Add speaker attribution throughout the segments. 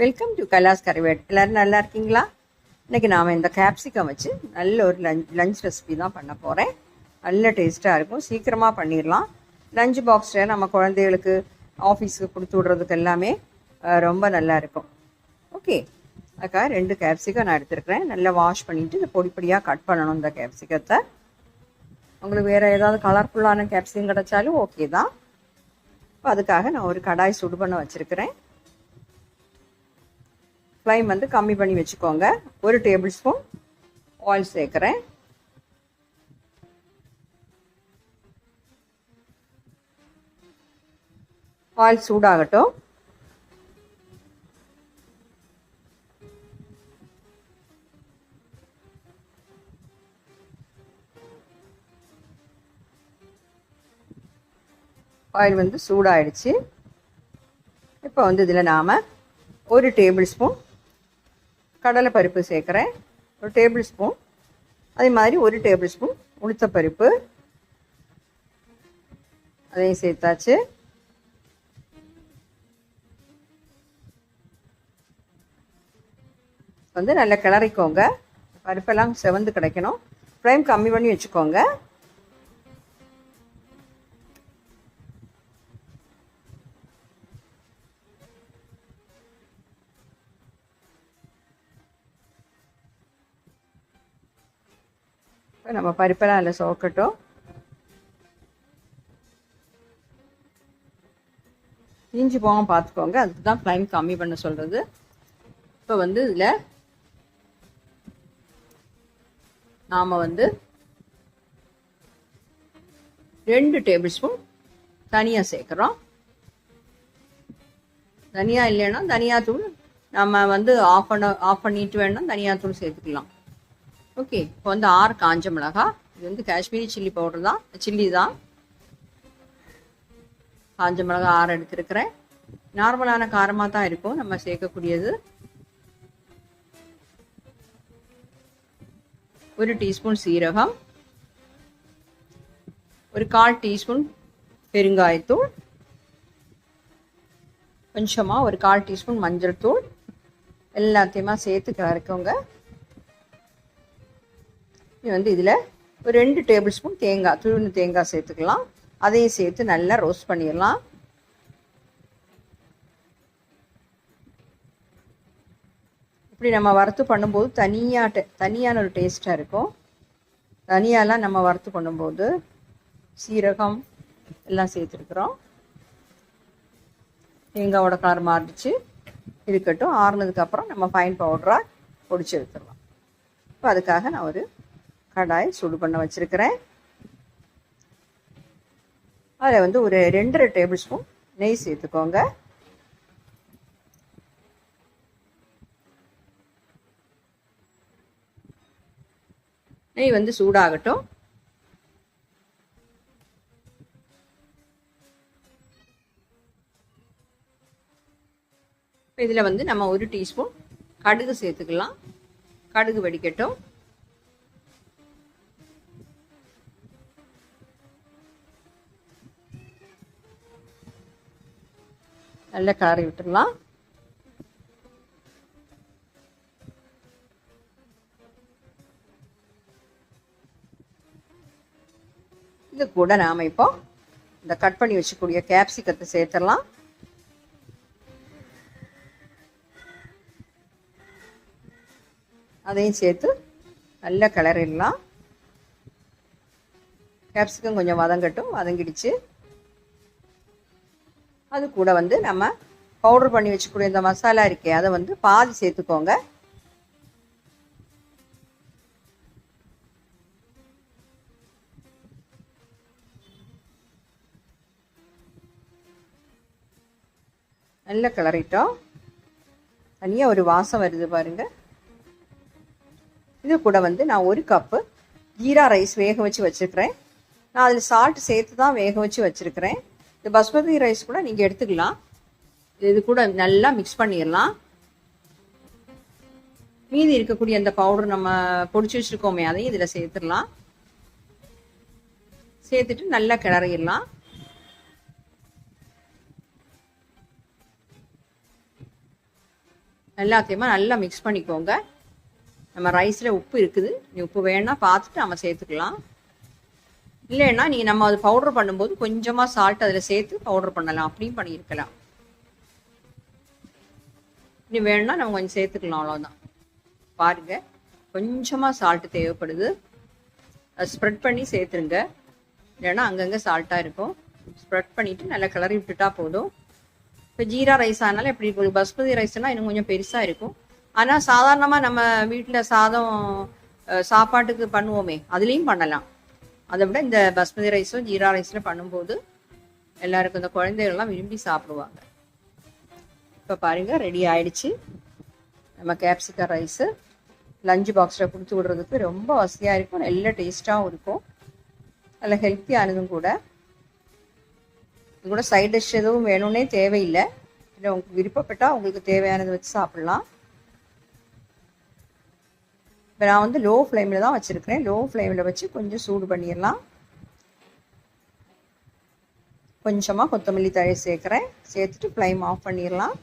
Speaker 1: Welcome to Kailash கரைவேட் எல்லோரும் நல்லா இருக்கீங்களா? இன்றைக்கி நாம் இந்த கேப்சிகம் வச்சு நல்ல ஒரு லஞ்ச் லஞ்ச் ரெசிபி தான் பண்ண போகிறேன் நல்ல டேஸ்ட்டாக இருக்கும். சீக்கிரமாக பண்ணிடலாம் லஞ்ச் பாக்ஸில் நம்ம குழந்தைகளுக்கு ஆஃபீஸுக்கு கொடுத்து விட்றதுக்கு எல்லாமே ரொம்ப நல்லா இருக்கும். ஓகே அதுக்காக ரெண்டு கேப்சிகம் நான் எடுத்துருக்கிறேன். நல்லா வாஷ் பண்ணிவிட்டு இது பொடி பொடியாக கட் பண்ணணும் இந்த கேப்சிகத்தை உங்களுக்கு வேறு ஏதாவது கலர்ஃபுல்லான கேப்சிகம் கிடைச்சாலும் ஓகே தான். இப்போ அதுக்காக நான் ஒரு கடாய் சுடு பண்ண வச்சுருக்கிறேன். ஃப்ளைம் வந்து கம்மி பண்ணி வச்சுக்கோங்க. ஒரு டேபிள் ஸ்பூன் ஆயில் சேர்க்குறேன். ஆயில் சூடாகட்டும். ஆயில் வந்து சூடாயிடுச்சு. இப்போ வந்து இதில் நாம் ஒரு டேபிள் ஸ்பூன் கடலை பருப்பு சேர்க்குறேன். ஒரு டேபிள் ஸ்பூன் அதே மாதிரி ஒரு டேபிள் ஸ்பூன் உளுத்தப்பருப்பு. அதையும் சேர்த்தாச்சு. வந்து நல்லா கிளறிக்கோங்க. பருப்பெல்லாம் செவந்து கிடைக்கணும். ஃப்ளேம் கம்மி பண்ணி வச்சுக்கோங்க. இப்போ நம்ம பருப்பெல்லாம் அதில் சோக்கட்டும். தீஞ்சு போகாமல் பார்த்துக்கோங்க அதுக்கு தான் ஃப்ளைம் கம்மி பண்ண சொல்கிறது இப்போ வந்து இதில் நாம் வந்து ரெண்டு டேபிள் ஸ்பூன் தனியாக சேர்க்குறோம். தனியா இல்லைன்னா தனியாத்தூள். நம்ம வந்து ஆஃப் பண்ண ஆஃப் பண்ணிட்டு வேணா தனியாத்தூள் சேர்த்துக்கலாம். ஓகே இப்போ வந்து ஆறு காஞ்ச மிளகா. இது வந்து காஷ்மீரி சில்லி பவுடர் தான். சில்லி தான். காஞ்ச மிளகா ஆறு எடுத்துருக்கிறேன். நார்மலான காரமாக தான் இருக்கும். நம்ம சேர்க்கக்கூடியது. ஒரு டீஸ்பூன் சீரகம். ஒரு கால் டீஸ்பூன் பெருங்காயத்தூள். கொஞ்சமாக ஒரு கால் டீஸ்பூன் மஞ்சள் தூள். எல்லாத்தையுமா சேர்த்து கலக்கவங்க. வந்து இதில் ஒரு ரெண்டு டேபிள் ஸ்பூன் தேங்காய் துருவின தேங்காய் சேர்த்துக்கலாம். அதையும் சேர்த்து நல்லா ரோஸ்ட் பண்ணிடலாம். இப்படி நம்ம வறுத்து பண்ணும்போது தனியாக தனியான ஒரு டேஸ்ட்டாக இருக்கும். தனியாலாம் நம்ம வறுத்து பண்ணும்போது சீரகம் எல்லாம் சேர்த்துருக்குறோம். தேங்காவோட கலர் மாறிடுச்சு. இருக்கட்டும் ஆறுனதுக்கப்புறம் நம்ம ஃபைன் பவுடராக பொடிச்சு எடுத்துடலாம். இப்போ அதுக்காக நான் ஒரு கடாய் சூடு பண்ண வச்சுருக்கிறேன். அதில் வந்து ஒரு ரெண்டரை டேபிள் ஸ்பூன் நெய் சேர்த்துக்கோங்க. நெய் வந்து சூடாகட்டும். இதில் வந்து நம்ம ஒரு டீஸ்பூன் கடுகு சேர்த்துக்கலாம். கடுகு வடிக்கட்டும். நல்லா காரி விட்டுடலாம் இது கூட நாம் இப்போ இந்த கட் பண்ணி வச்சுக்கூடிய கேப்சிகத்தை சேர்த்துடலாம். அதையும் சேர்த்து நல்லா கிளறிடலாம். கேப்சிகம் கொஞ்சம் வதங்கட்டும் வதங்கிடுச்சு. அது கூட வந்து நம்ம பவுடர் பண்ணி வச்சுக்கூடிய இந்த மசாலா இருக்கே அதை வந்து பாதி சேர்த்துக்கோங்க. நல்ல கிளறிட்டோம். தனியாக ஒரு வாசம் வருது பாருங்க. இது கூட வந்து நான் ஒரு கப்பு ஜீரா ரைஸ் வேக வச்சு வச்சுருக்கிறேன். நான் அதில் சால்ட் சேர்த்து தான் வேக வச்சு வச்சுருக்கிறேன். இந்த பஸ்மதி ரைஸ் கூட நீங்கள் எடுத்துக்கலாம். இது கூட நல்லா மிக்ஸ் பண்ணிடலாம் மீதி இருக்கக்கூடிய அந்த பவுடர் நம்ம பொடிச்சு வச்சுருக்கோமே அதையும் இதில் சேர்த்துடலாம் சேர்த்துட்டு நல்லா கிளறிடலாம் எல்லாத்தையுமே நல்லா மிக்ஸ் பண்ணிக்கோங்க. நம்ம ரைஸில் உப்பு இருக்குது. நீ உப்பு வேணா பார்த்துட்டு நம்ம சேர்த்துக்கலாம். இல்லைன்னா நீ நம்ம அது பவுடர் பண்ணும்போது கொஞ்சமாக சால்ட் அதில் சேர்த்து பவுடர் பண்ணலாம். அப்படியும் பண்ணியிருக்கலாம். நீ வேணும்னா நம்ம கொஞ்சம் சேர்த்துக்கலாம் அவ்வளோதான் பாருங்க. கொஞ்சமாக சால்ட்டு தேவைப்படுது. அது ஸ்ப்ரெட் பண்ணி சேர்த்துருங்க. இல்லைன்னா அங்கங்கே சால்ட்டாக இருக்கும். ஸ்ப்ரெட் பண்ணிவிட்டு நல்லா கிளறி விட்டுட்டா போதும். இப்போ ஜீரா ரைஸ் ஆனாலும் எப்படி இருக்கும்? பஸ்மதி ரைஸ்னால் இன்னும் கொஞ்சம் பெருசாக இருக்கும். ஆனால் சாதாரணமாக நம்ம வீட்டில் சாதம் சாப்பாட்டுக்கு பண்ணுவோமே அதுலேயும் பண்ணலாம். அதை விட இந்த பஸ்மதி ரைஸும் ஜீரா ரைஸில் பண்ணும்போது எல்லாருக்கும் இந்த குழந்தைகள்லாம் விரும்பி சாப்பிடுவாங்க. இப்போ பாருங்கள் ரெடி ஆயிடுச்சு. நம்ம கேப்சிகம் ரைஸு லஞ்ச் பாக்ஸில் கொடுத்து விடுறதுக்கு ரொம்ப வசதியாக இருக்கும். நல்ல டேஸ்ட்டாகவும் இருக்கும். நல்ல ஹெல்த்தியானதும் கூட. இது கூட சைட் டிஷ் எதுவும் வேணும்னே தேவையில்லை. இல்லை உங்களுக்கு விருப்பப்பட்டால் உங்களுக்கு தேவையானதை வச்சு சாப்பிட்லாம். இப்போ நான் வந்து லோ ஃப்ளேமில் தான் வச்சுருக்கிறேன். லோ ஃப்ளேமில் வச்சு கொஞ்சம் சூடு பண்ணிடலாம். கொஞ்சமாக கொத்தமல்லி தழை சேர்க்குறேன். சேர்த்துட்டு ஃப்ளைம் ஆஃப் பண்ணிடலாம்.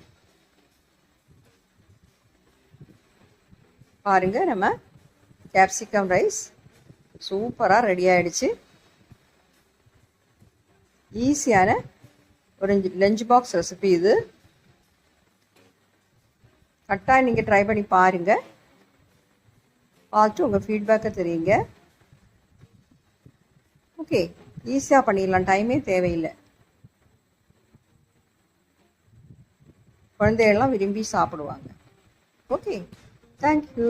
Speaker 1: பாருங்க நம்ம கேப்சிகம் ரைஸ் சூப்பராக ரெடி ஆகிடுச்சு ஈஸியான ஒரு லஞ்ச் பாக்ஸ் ரெசிபி இது. கட்டாயம் நீங்கள் ட்ரை பண்ணி பாருங்கள் பார்த்து உங்கள் ஃபீட்பேக்கை தெரியுங்க. ஓகே ஈஸியாக பண்ணிடலாம். டைமே தேவையில்லை. குழந்தைகள்லாம் விரும்பி சாப்பிடுவாங்க. Okay thank you